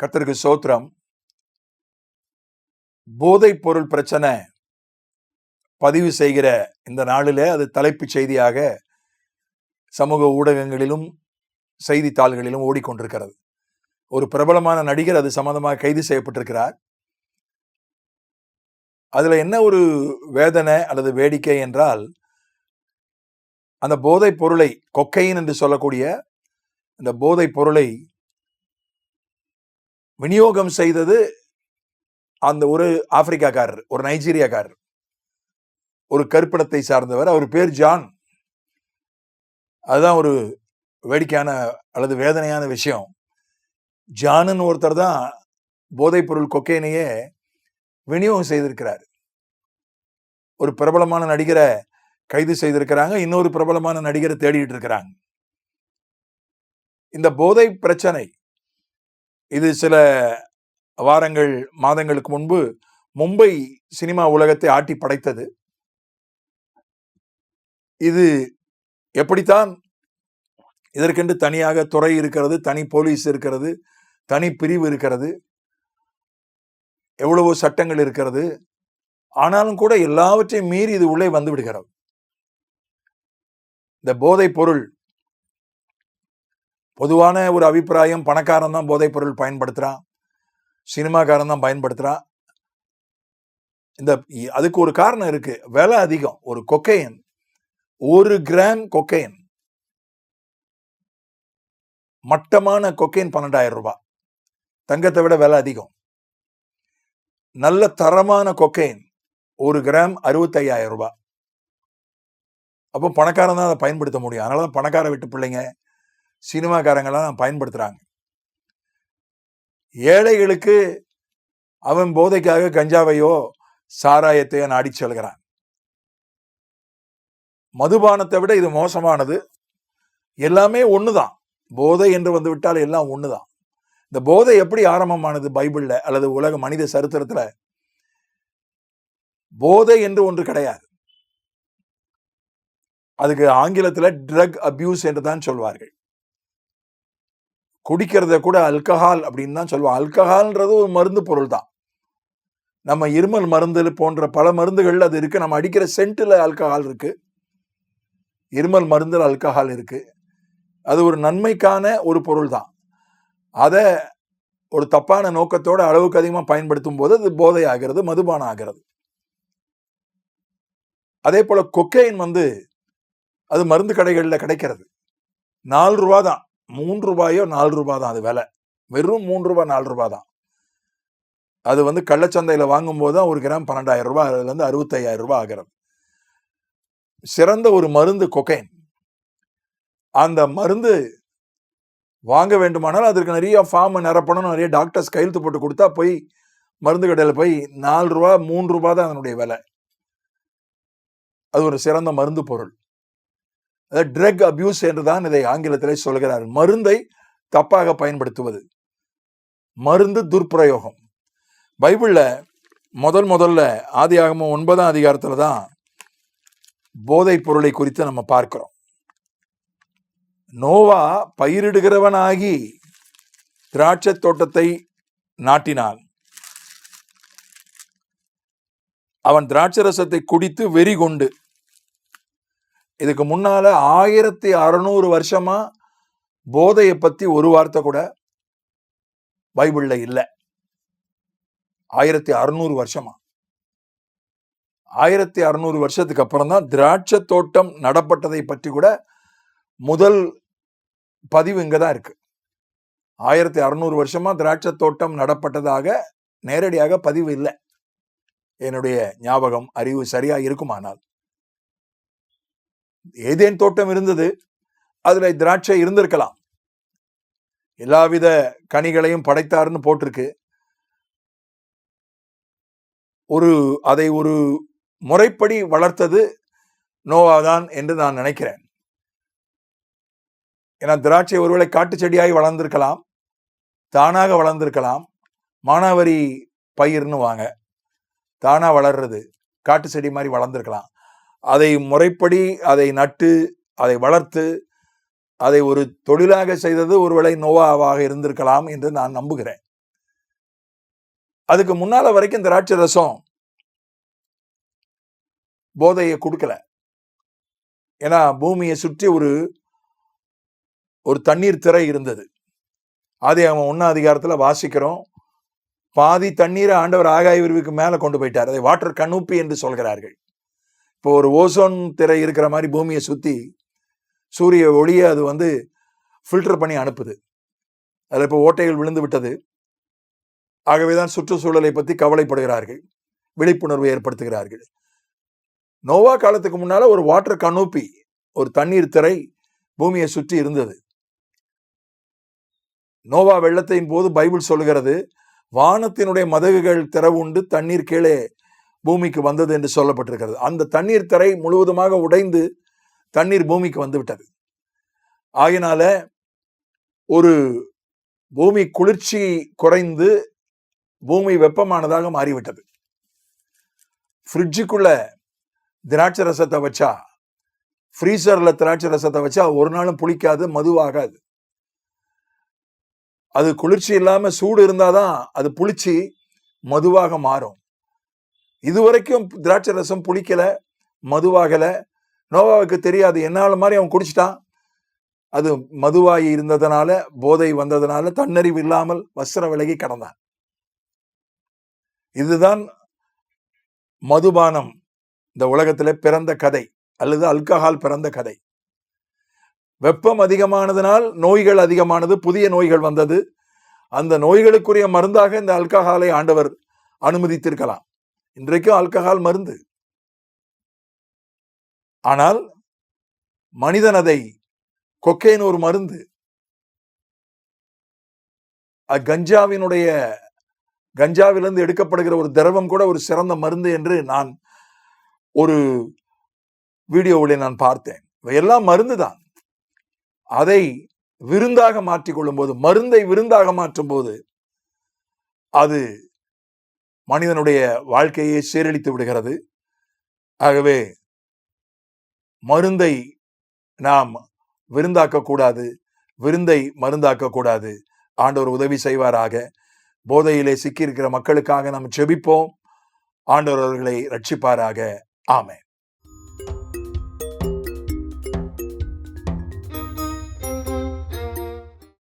கர்த்தருக்கு சோத்திரம். போதைப் பொருள் பிரச்சனை பதிவு செய்கிற இந்த நாளில் அது தலைப்புச் செய்தியாக சமூக ஊடகங்களிலும் செய்தித்தாள்களிலும் ஓடிக்கொண்டிருக்கிறது. ஒரு பிரபலமான நடிகர் அது சம்பந்தமாக கைது செய்யப்பட்டிருக்கிறார். அதில் என்ன ஒரு வேதனை அல்லது வேடிக்கை என்றால் அந்த போதைப் பொருளை கொக்கைன் என்று சொல்லக்கூடிய இந்த போதைப் பொருளை விநியோகம் செய்தது அந்த ஒரு ஆப்பிரிக்காக்காரர் ஒரு நைஜீரியாக்காரர். ஒரு கருப்பிடத்தை சார்ந்தவர். அவர் பேர் ஜான். அதுதான் ஒரு வேடிக்கையான அல்லது வேதனையான விஷயம். ஜானுன்னு ஒருத்தர் தான் போதைப்பொருள் கொக்கைனையே விநியோகம் செய்திருக்கிறார். ஒரு பிரபலமான நடிகரை கைது செய்திருக்கிறாங்க. இன்னொரு பிரபலமான நடிகரை தேடிட்டு இருக்கிறாங்க. இந்த போதை பிரச்சனை இது சில வாரங்கள் மாதங்களுக்கு முன்பு மும்பை சினிமா உலகத்தை ஆட்டி படைத்தது. இது எப்படித்தான் இதற்கென்று தனியாக துறை இருக்கிறது தனி போலீஸ் இருக்கிறது தனி பிரிவு இருக்கிறது எவ்வளவோ சட்டங்கள் இருக்கிறது ஆனாலும் கூட எல்லாவற்றையும் மீறி இது உள்ளே வந்து விடுகிறது. இந்த போதைப் பொருள் பொதுவான ஒரு அபிப்பிராயம் பணக்காரன் தான் போதைப் பொருள் பயன்படுத்துகிறான் சினிமாக்காரன் தான் பயன்படுத்துகிறான் இந்த அதுக்கு ஒரு காரணம் இருக்கு. விலை அதிகம். ஒரு கொக்கைன் ஒரு கிராம் கொக்கையன் மட்டமான கொக்கைன் பன்னெண்டாயிரம் ரூபாய் தங்கத்தை விட விலை அதிகம். நல்ல தரமான கொக்கைன் ஒரு கிராம் அறுபத்தையாயிரம் ரூபாய் அப்போ பணக்காரன் தான் அதை பயன்படுத்த முடியும். அதனால தான் பணக்கார வீட்டு பிள்ளைங்க சினிமாக்காரங்கெல்லாம் பயன்படுத்துறாங்க. ஏழைகளுக்கு அவன் போதைக்காக கஞ்சாவையோ சாராயத்தையோ நாடி செல்கிறான். மதுபானத்தை விட இது மோசமானது. எல்லாமே ஒன்று தான் போதை என்று வந்து விட்டால் எல்லாம் தான் இந்த போதை எப்படி ஆரம்பமானது பைபிளில் அல்லது உலக மனித சரித்திரத்தில்? போதை என்று ஒன்று கிடையாது. அதுக்கு ஆங்கிலத்தில் ட்ரக் அபியூஸ் என்று தான் சொல்வார்கள். குடிக்கிறத கூட அல்கஹால் அப்படின்னு தான் சொல்லுவோம். அல்கஹால்ன்றது ஒரு மருந்து பொருள் தான். நம்ம இருமல் மருந்து போன்ற பல மருந்துகள் அது இருக்குது நம்ம அடிக்கிற சென்ட்டில் ஆல்கஹால் இருக்குது இருமல் மருந்தில் ஆல்கஹால் இருக்குது அது ஒரு நன்மைக்கான ஒரு பொருள் தான். அதை ஒரு தப்பான நோக்கத்தோட அளவுக்கு அதிகமாக பயன்படுத்தும் போது அது போதை ஆகிறது மதுபானம் ஆகிறது அதே போல் கொக்கைன் வந்து அது மருந்து கடைகளில் கிடைக்கிறது. நாலு ரூபா தான். மூன்று ரூபாயோ நாலு ரூபாய் தான் அது விலை. வெறும் மூன்று ரூபாய் நாலு ரூபாய் தான் அது வந்து கள்ளச்சந்தையில் வாங்கும்போது தான் ஒரு கிராம் பன்னெண்டாயிரம் ரூபாய் அதுலேருந்து அறுபத்தையாயிரம் ரூபாய் ஆகிறது. சிறந்த ஒரு மருந்து கொக்கைன். அந்த மருந்து வாங்க வேண்டுமானால் அதற்கு நிறைய ஃபார்ம் நிரப்பணும் நிறைய டாக்டர்ஸ் கையெழுத்து போட்டு கொடுத்தா போய் மருந்து கடையில் போய் நாலு ரூபா மூன்று ரூபா தான் அதனுடைய விலை. அது ஒரு சிறந்த மருந்து பொருள். ட்ரக் அபியூஸ் என்றுதான் இதை ஆங்கிலத்தில் சொல்கிறார். மருந்தை தப்பாக பயன்படுத்துவது. மருந்து துர்பிரயோகம் பைபிளில் முதல் முதல்ல ஆதியாகமம் ஒன்பதாம் அதிகாரத்தில் தான் போதைப் பொருளை குறித்து நம்ம பார்க்கிறோம். நோவா பயிரிடுகிறவனாகி திராட்சை தோட்டத்தை நாட்டினான். அவன் திராட்சை ரசத்தை குடித்து வெறி கொண்டு இதுக்கு முன்னால ஆயிரத்தி அறுநூறு வருஷமா போதையை பத்தி ஒரு வார்த்தை கூட பைபிள்ல இல்லை. ஆயிரத்தி அறுநூறு வருஷமா. ஆயிரத்தி அறுநூறு வருஷத்துக்கு அப்புறம் தான் திராட்சை தோட்டம் நடப்பட்டதை பற்றி கூட முதல் பதிவு இங்கே தான் இருக்கு. ஆயிரத்தி அறுநூறு வருஷமா திராட்சை தோட்டம் நடப்பட்டதாக நேரடியாக பதிவு இல்லை. என்னுடைய ஞாபகம் அறிவு சரியாக இருக்குமானால். ஏதேன் தோட்டம் இருந்தது அதுல திராட்சை இருந்திருக்கலாம். எல்லாவித கனிகளையும் படைத்தாருன்னு போட்டிருக்கு. ஒரு அதை ஒரு முறைப்படி வளர்த்தது நோவாதான் என்று நான் நினைக்கிறேன். ஏன்னா திராட்சை ஒருவேளை காட்டு செடியாய் வளர்ந்திருக்கலாம் தானாக வளர்ந்திருக்கலாம் மானாவரி பயிர்னு வாங்க தானாக வளர்றது காட்டு செடி மாதிரி வளர்ந்துருக்கலாம். அதை முறைப்படி அதை நட்டு அதை வளர்த்து அதை ஒரு தொழிலாக செய்தது ஒருவேளை நோவாவாக இருந்திருக்கலாம் என்று நான் நம்புகிறேன். அதுக்கு முன்னால வரைக்கும் திராட்சை ரசம் போதையை கொடுக்கல. ஏன்னா பூமியை சுற்றி ஒரு ஒரு தண்ணீர் திரை இருந்தது. அதை அவன் ஒன்னா அதிகாரத்தில் வாசிக்கிறோம். பாதி தண்ணீரை ஆண்டவர் ஆகாய விரிவுக்கு மேலே கொண்டு போயிட்டார். அதை வாட்டர் கண்ணூப்பி என்று சொல்கிறார்கள். இப்போ ஒரு ஓசோன் திரை இருக்கிற மாதிரி பூமியை சுற்றி சூரிய ஒளியை அது வந்து ஃபில்டர் பண்ணி அனுப்புது. அதில் இப்போ ஓட்டைகள் விழுந்து விட்டது. ஆகவேதான் சுற்றுச்சூழலை பற்றி கவலைப்படுகிறார்கள். விழிப்புணர்வு ஏற்படுத்துகிறார்கள். நோவா காலத்துக்கு முன்னால் ஒரு வாட்டர் கனோப்பி ஒரு தண்ணீர் திரை பூமியை சுற்றி இருந்தது. நோவா வெள்ளத்தின் போது பைபிள் சொல்கிறது வானத்தினுடைய மதகுகள் திறவுண்டு தண்ணீர் கீழே பூமிக்கு வந்தது என்று சொல்லப்பட்டிருக்கிறது. அந்த தண்ணீர் தரை முழுவதுமாக உடைந்து தண்ணீர் பூமிக்கு வந்துவிட்டது. ஆகினால ஒரு பூமி குளிர்ச்சி குறைந்து பூமி வெப்பமானதாக மாறிவிட்டது. ஃப்ரிட்ஜுக்குள்ள திராட்சை ரசத்தை வச்சா ஃப்ரீசரில் திராட்சை ரசத்தை வச்சா ஒரு நாளும் புளிக்காது மதுவாகாது. அது குளிர்ச்சி இல்லாமல் சூடு இருந்தாதான் அது புளிச்சு மதுவாக மாறும். இதுவரைக்கும் திராட்சை ரசம் புளிக்கலை மதுவாகலை. நோவாவுக்கு தெரியாது என்னால் மாதிரி அவன் குடிச்சிட்டான். அது மதுவாகி இருந்ததுனால போதை வந்ததுனால தன்னறிவு இல்லாமல் வஸ்திர விலகி கடந்தான். இதுதான் மதுபானம். இந்த உலகத்தில் பிறந்த கதை அல்லது அல்கஹால் பிறந்த கதை. வெப்பம் அதிகமானதுனால் நோய்கள் அதிகமானது புதிய நோய்கள் வந்தது. அந்த நோய்களுக்குரிய மருந்தாக இந்த அல்கஹாலை ஆண்டவர் அனுமதித்திருக்கலாம். இன்றைக்கும் ஆல்கஹால் மருந்து. ஆனால் மனிதன் அதை கொக்கைன் ஒரு மருந்து. அ- கஞ்சாவினுடைய கஞ்சாவிலிருந்து எடுக்கப்படுகிற ஒரு திரவம் கூட ஒரு சிறந்த மருந்து என்று நான் ஒரு வீடியோவில் நான் பார்த்தேன். இவையெல்லாம் மருந்து தான் அதை விருந்தாக மாற்றிக்கொள்ளும் போது மருந்தை விருந்தாக மாற்றும் போது அது மனிதனுடைய வாழ்க்கையை சீரழித்து விடுகிறது. ஆகவே மருந்தை நாம் விருந்தாக்கக்கூடாது. விருந்தை மருந்தாக்கக்கூடாது. ஆண்டவர் உதவி செய்வாராக. போதையிலே சிக்கியிருக்கிற மக்களுக்காக நாம் செபிப்போம் ஆண்டவர் அவர்களை ரட்சிப்பாராக. ஆமே